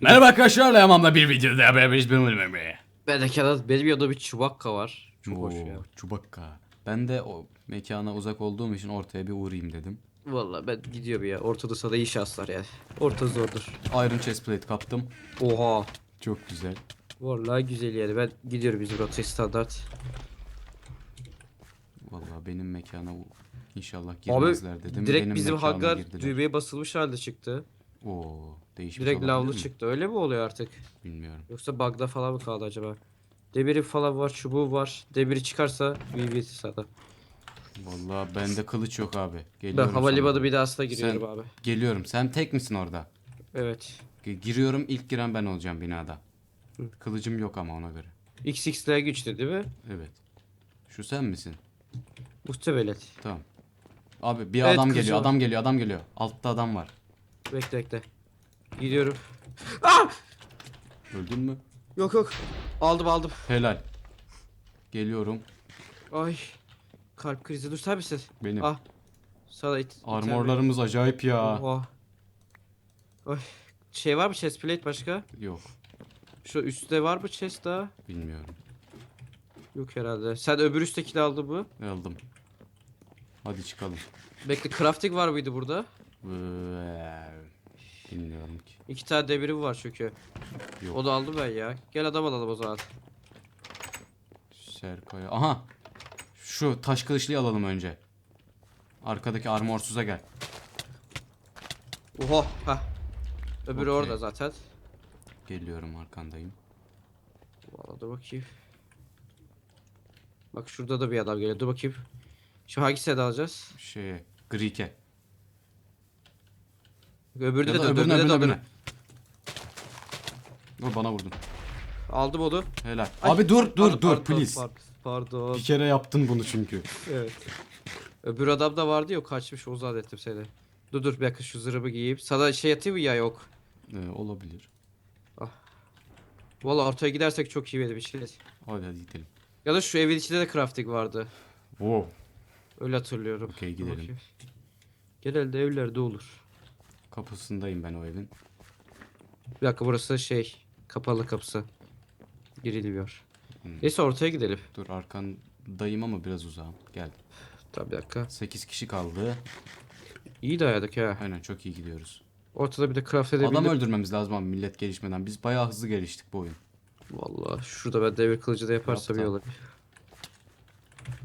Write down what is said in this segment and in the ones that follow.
Merhaba arkadaşlar, Leman'la bir videoda beraberiz benim ölmemi. Ben de Kenan, benim yanımda bir çubakka var. Çok hoş ya. Çubakka. Ben de o mekana uzak olduğum için ortaya bir uğrayayım dedim. Valla ben gidiyorum ya. Ortada sana iyi şanslar yani. Orta zordur. Iron chestplate kaptım. Oha. Çok güzel. Vallahi güzel yani. Ben gidiyorum bizim rotayı standart. Vallahi benim mekana u- inşallah Abi girmezler dedim. direkt benim bizim mekana hangar girdiler. düğmeye basılmış halde çıktı. Oo, değişik Direkt olabilir lavlı mi? çıktı. Öyle mi oluyor artık? Bilmiyorum. Yoksa bug'da falan mı kaldı acaba? Demiri falan var, çubuğu var. Demiri çıkarsa VVT sana. Vallahi bende kılıç yok abi. Ben Geliyorum havalimanı sana. binasına giriyorum Sen- abi. Geliyorum. Sen tek misin orada? Evet. G- Giriyorum ilk giren ben olacağım binada. Hı. Kılıcım yok ama ona göre. XX'ler güçlü değil mi? Evet. Şu sen misin? Muhtemelen. Tamam. Abi bir Evet, adam geliyor, var. adam geliyor, adam geliyor. Altta adam var. Bekle bekle. Gidiyorum. Öldün mü? Yok yok. Aldım aldım. Helal. Geliyorum. Ay. Kalp krizi. Dur sen misin? Benim. Ah. Sana it. Armorlarımız acayip ya. Oha. Ay. Şey var mı chest plate başka? Yok, Şu üstte var mı chest daha? bilmiyorum. Yok herhalde. Sen öbür üsttekini aldın mı? Aldım. Hadi çıkalım. Bekle crafting var mıydı burada? Bilmiyorum ki. İki tane demirim var çünkü. Yok. Onu aldım ben ya. Gel adam alalım o zaman. Serkaya. Aha. Şu taş kılıçlıyı alalım önce. Arkadaki armorsuza gel. Oha. Hah. Öbürü Okey. orada zaten. Geliyorum arkandayım. Valla dur bakayım. Bak şurada da bir adam geliyor. Dur bakayım. Şu hangisini de alacağız? Şeye, Greek'e. Öbürü Ya de da de öbürüne öbürüne de öbürüne. Dur bana vurdun. Aldım onu. Helal. Ay, Abi dur dur Pardon, dur pardon, please. Pardon. pardon. Bir kere yaptın bunu çünkü. Evet. Öbür adam da vardı ya o kaçmış o zannettim seni. Dur dur bir dakika şu zırhımı giyeyim. Sana şey atayım mı ya yok. Ee, olabilir. Valla ortaya gidersek çok iyi benim için. Hadi hadi gidelim. Ya da şu evin içinde de crafting vardı. Wow. Öyle hatırlıyorum. Okey, Dur gidelim. bakayım. Genelde evlerde olur. Kapısındayım ben o evin. Bir dakika burası şey kapalı kapısı. Girilmiyor. Hmm. Neyse ortaya gidelim. Dur arkandayım ama biraz uzağım. Gel. Tamam bir dakika. 8 kişi kaldı. İyi dayadık ha. Aynen çok iyi gidiyoruz. Ortada bir de craft edebildim. Adam öldürmemiz lazım abi millet gelişmeden. Biz bayağı hızlı geliştik bu oyun. Valla şurada ben demir kılıcı da yaparsam iyi olur.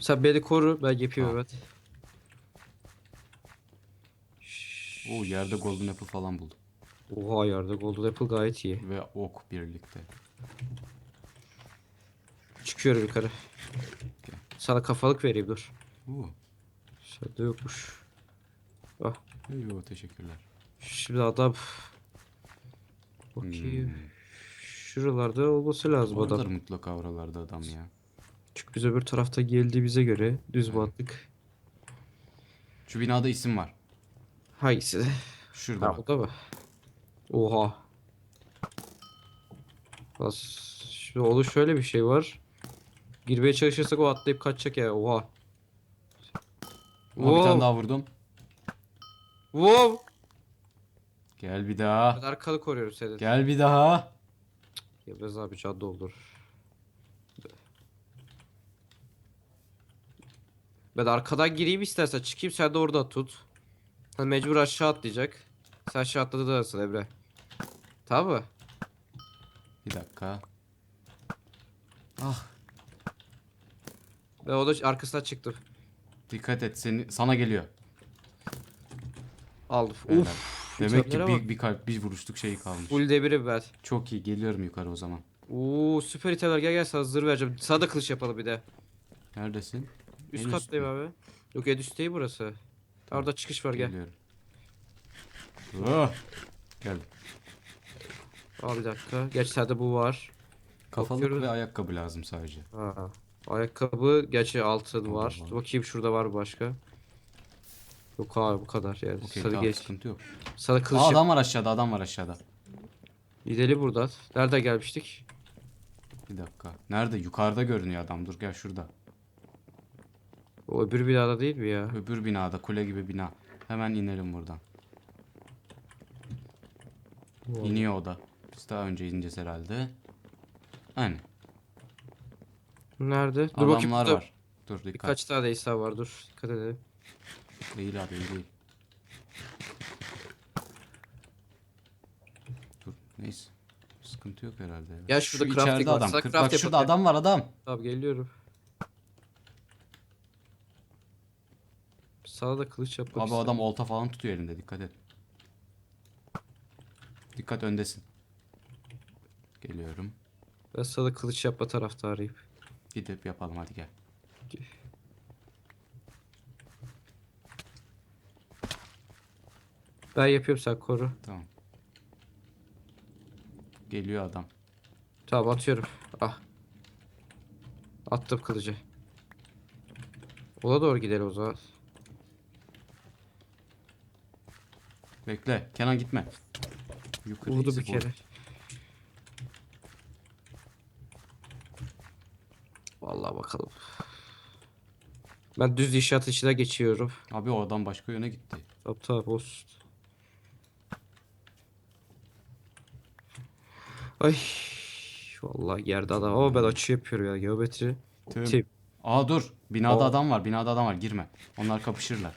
Sen beni koru ben yapayım Tamam. hemen. Oo yerde golden apple falan buldum. Oha yerde golden apple gayet iyi. Ve ok birlikte. Çıkıyorum yukarı. Sana kafalık vereyim dur. Oo. Sende yokmuş. Yo teşekkürler. Şimdi adam... Bakayım. Hmm. Şuralarda olması lazım Vardır adam. mutlaka oralarda adam ya. Çünkü biz öbür tarafta geldiğimize göre düz mantık. Şu binada isim var. Hangisi? Şurada bak. o da mı? Oha. Bas. Şimdi onun şöyle bir şey var. Girmeye çalışırsak o atlayıp kaçacak ya. Oha. Aha, bir tane daha vurdum. Wow. Gel bir daha. Ben arkanı koruyorum senin. Gel bir daha. Yemez abi can doldur. Ben arkadan gireyim istersen çıkayım sen de orada tut. Mecbur aşağı atlayacak. Sen aşağı atladı da Emre. Tamam mı? Bir dakika. Ah Ben o da arkasından çıktım. dikkat et seni sana geliyor. Aldım. Helal. Uf. Demek ki bir, bir kalp bir vuruşluk şey kalmış. Full demirim ben. Çok iyi geliyorum yukarı o zaman. Oo süper itemler gel gel sana zırh vereceğim. Sana da kılıç yapalım bir de. Neredesin? Üst En kattayım abi. Yok en üstteyim burası. Orada çıkış var gel. Geliyorum. Oh. Gel. Al bir dakika. Geç sende bu var. Kafalık Bakıyorum. ve ayakkabı lazım sadece. Ha. Ayakkabı gerçi altın da var. var. Dur bakayım şurada var mı başka? Yok abi bu kadar yani. Okey tamam geç. sıkıntı yok. Sana kılıç Aa, yap- adam var aşağıda adam var aşağıda. Gidelim buradan. Nereden gelmiştik? Bir dakika. Nerede? Yukarıda görünüyor adam. Dur gel şurada. O öbür binada değil mi ya? Öbür binada kule gibi bina. Hemen inelim buradan. İniyor o da. Biz daha önce ineceğiz herhalde. Aynen. Nerede? Dur bakayım. Adamlar burada var. Dur dikkat. Birkaç tane İsa var dur. Dikkat edelim. Değil abi değil. Dur neyse. Sıkıntı yok herhalde. ya. Ya şurada Şu crafting içeride var. adam. Sana craft Bak şurada yapalım. adam var adam. Tamam geliyorum. Sana da kılıç yapmak Abi istedim. adam olta falan tutuyor elinde dikkat et. Dikkat öndesin. Geliyorum. Ben sana da kılıç yapma taraftarıyım. Gidip yapalım hadi gel. Ben yapıyorum sen koru. Tamam. Geliyor adam. Tamam atıyorum. Ah. Attım kılıcı. Ola doğru gidelim o zaman. Bekle. Kenan gitme. Yukarı Vurdu bir kere. Vallahi bakalım. Ben düz inşaat içine geçiyorum. Abi o adam başka yöne gitti. Tamam tamam olsun. Ay. Vallahi yerde adam ama ben açı yapıyorum ya geometri. Tüm. Tip. Aa dur. Binada Aa. adam var. Binada adam var. Girme. Onlar kapışırlar.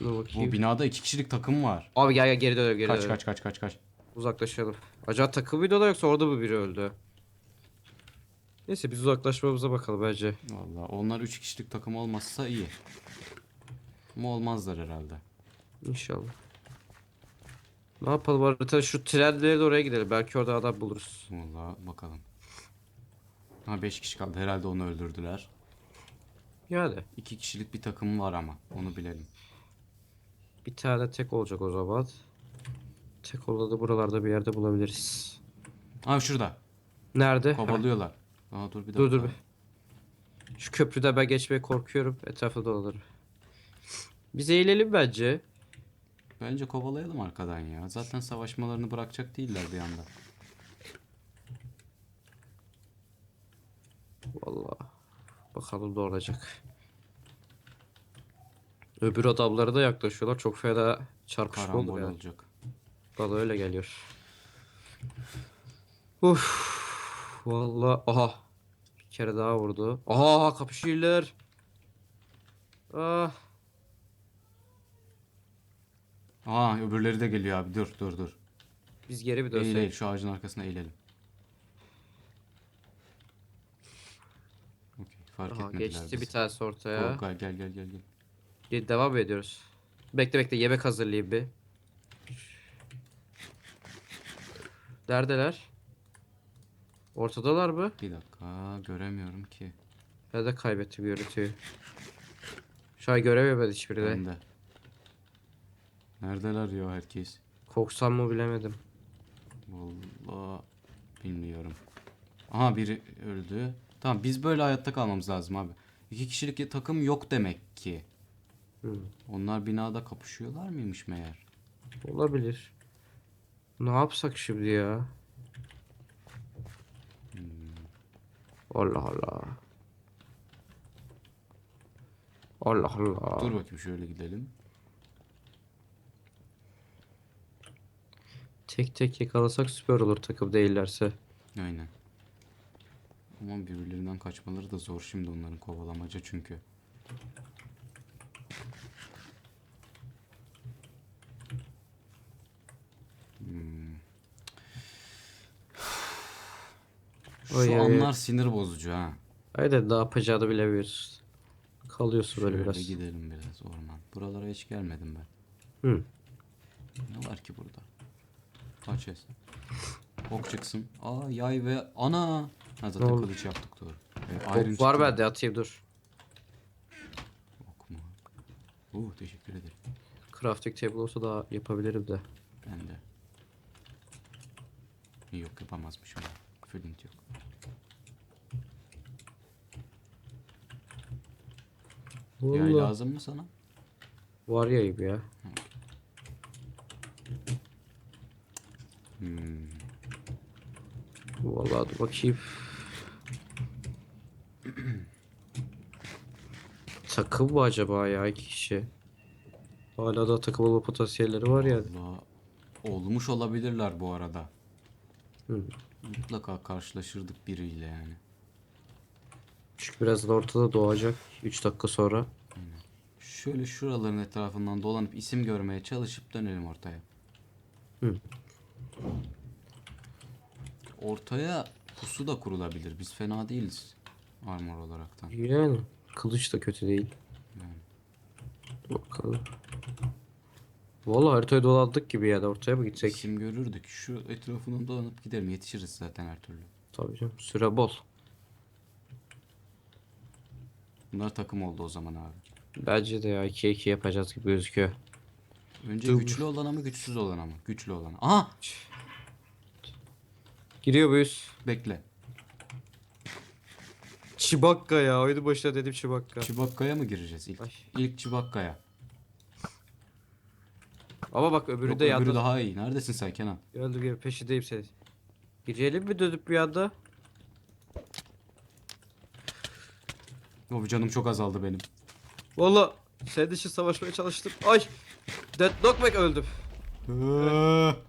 Dur Bu bakayım. binada iki kişilik takım var. Abi gel gel geri dönelim geri Kaç dönelim. kaç kaç kaç kaç. Uzaklaşalım. Acaba takım mıydı o da yoksa orada mı biri öldü? Neyse biz uzaklaşmamıza bakalım bence. Vallahi onlar üç kişilik takım olmazsa iyi. Ama olmazlar herhalde. İnşallah. Ne yapalım harita şu trenlere de oraya gidelim. Belki orada adam buluruz. Vallahi bakalım. Ha 5 kişi kaldı. Herhalde onu öldürdüler. Yani. İki kişilik bir takım var ama. Onu bilelim. Bir tane tek olacak o zaman. Tek olanı da buralarda bir yerde bulabiliriz. Abi şurada. Nerede? Kovalıyorlar. Aa dur bir dakika. dur dur. Şu köprüden ben geçmeye korkuyorum. Etrafı dolanırım. Biz eğilelim bence. Bence kovalayalım arkadan ya. Zaten savaşmalarını bırakacak değiller bir anda. Vallahi. Bakalım ne olacak. Öbür adamlara da yaklaşıyorlar. Çok fena çarpışma Karambol olur yani. olacak. Bana öyle geliyor. Uf. Vallahi aha. Bir kere daha vurdu. Aha kapışıyorlar. Ah. Aa öbürleri de geliyor abi. Dur dur dur. Biz geri bir Eğil eğil. dönsek. Şu ağacın arkasına eğilelim. Okey. Fark Aha, etmediler geçti bizi. bir tanesi ortaya. Go, gel gel gel gel. Devam ediyoruz? Bekle bekle yemek hazırlayayım bir. Neredeler? Ortadalar mı? Bir dakika. Göremiyorum ki. Ben de kaybettim görüntüyü. Şu an ben hiçbirini. Ben de. Neredeler ya herkes? Korksam mı bilemedim. Vallahi bilmiyorum. Aha biri öldü. Tamam biz böyle hayatta kalmamız lazım abi. İki kişilik takım yok demek ki. Hı. Onlar binada kapışıyorlar mıymış meğer? Olabilir. Ne yapsak şimdi ya? Allah Allah. Allah Allah. Dur bakayım şöyle gidelim. Tek tek yakalasak süper olur takım değillerse. Aynen. Ama birbirlerinden kaçmaları da zor şimdi onların kovalamaca çünkü. Şu Oy, oy, oy. anlar sinir bozucu ha. Aynen ne yapacağını bilemiyoruz. Kalıyorsun böyle Şöyle biraz. gidelim biraz orman. Buralara hiç gelmedim ben. Hı. Ne var ki burada? Açız. Ok çıksın. Aa yay ve ana. Ha zaten oldu? kılıç yaptık doğru. Ee, iron Ok var çıktı. bende atayım dur. Ok mu? Uh teşekkür ederim. Crafting table olsa da yapabilirim de. Ben de. Yok yapamazmışım. Flint yok. Yay Vallahi. lazım mı sana? Var yayım ya. Hmm. Vallahi dur bakayım. Takım mı acaba ya iki kişi? Hala da takım olma potansiyelleri var yani. Vallahi olmuş olabilirler bu arada. Hı. Mutlaka karşılaşırdık biriyle yani. Çünkü birazdan ortada doğacak. 3 dakika sonra. Şöyle şuraların etrafından dolanıp isim görmeye çalışıp dönelim ortaya. Hı. Ortaya pusu da kurulabilir. Biz fena değiliz. Armor olaraktan. Yani kılıç da kötü değil. Yani. Bakalım. Vallahi haritayı dolandık gibi yani ortaya mı gitsek? İsim görürdük. Şu etrafından dolanıp gidelim. Yetişiriz zaten her türlü. Tabii canım süre bol. Bunlar takım oldu o zaman abi. Bence de ya 2'ye 2 yapacağız gibi gözüküyor. Önce Dur. güçlü olana mı güçsüz olana mı? Güçlü olana. Aha! Giriyor muyuz? Bekle. Çibakka ya oyunu başına dedim Çibakka. Çibakka'ya mı gireceğiz ilk? Ay. İlk Çibakka'ya. Ama bak öbürü Yok de öbürü daha iyi. Neredesin sen Kenan? Geldim gel peşindeyim seni. Girelim mi dönüp bir anda? O canım çok azaldı benim. Valla sen dışı savaşmaya çalıştım. Ay! Dead Knockback öldüm.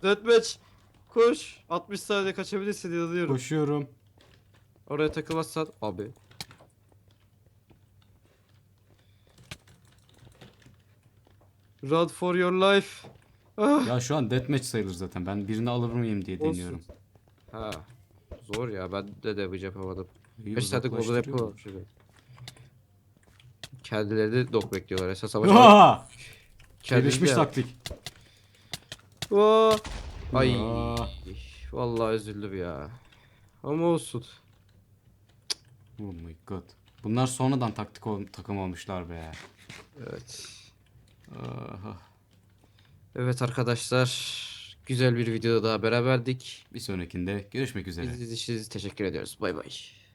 Deathmatch. Koş. 60 saniye kaçabilirsin inanıyorum. Koşuyorum. Oraya takılmazsan abi. Run for your life. Ah. Ya şu an deathmatch sayılır zaten. Ben birini alır mıyım diye Olsun. deniyorum. Ha. Zor ya ben de de yapamadım. İyi, 5 saatlik oldu uzaklaştırıyor. şimdi. Kendileri de dok bekliyorlar esas savaş. Aa! Gelişmiş taktik. Aa! Ay. Aa. Vallahi üzüldüm ya. Ama olsun. Oh my god. Bunlar sonradan taktik ol- takım olmuşlar be. Evet. Aha. Evet arkadaşlar. Güzel bir videoda daha beraberdik. Bir sonrakinde görüşmek üzere. İzlediğiniz için teşekkür ediyoruz. Bay bay.